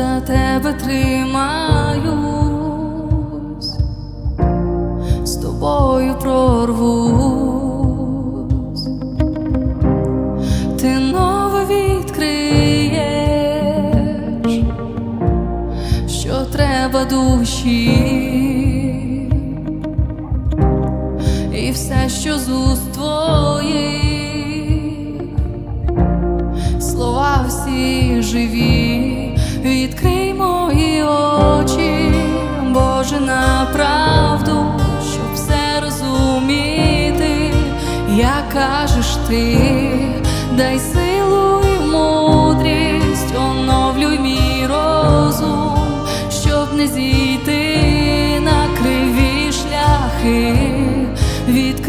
тебе тримаюсь, з тобою прорвусь, ти нове відкриєш, що треба душі, і все, що з уст твоїх слова всі живі, кажеш ти, дай силу і мудрість, оновлюй мій розум, щоб не зійти на криві шляхи. Від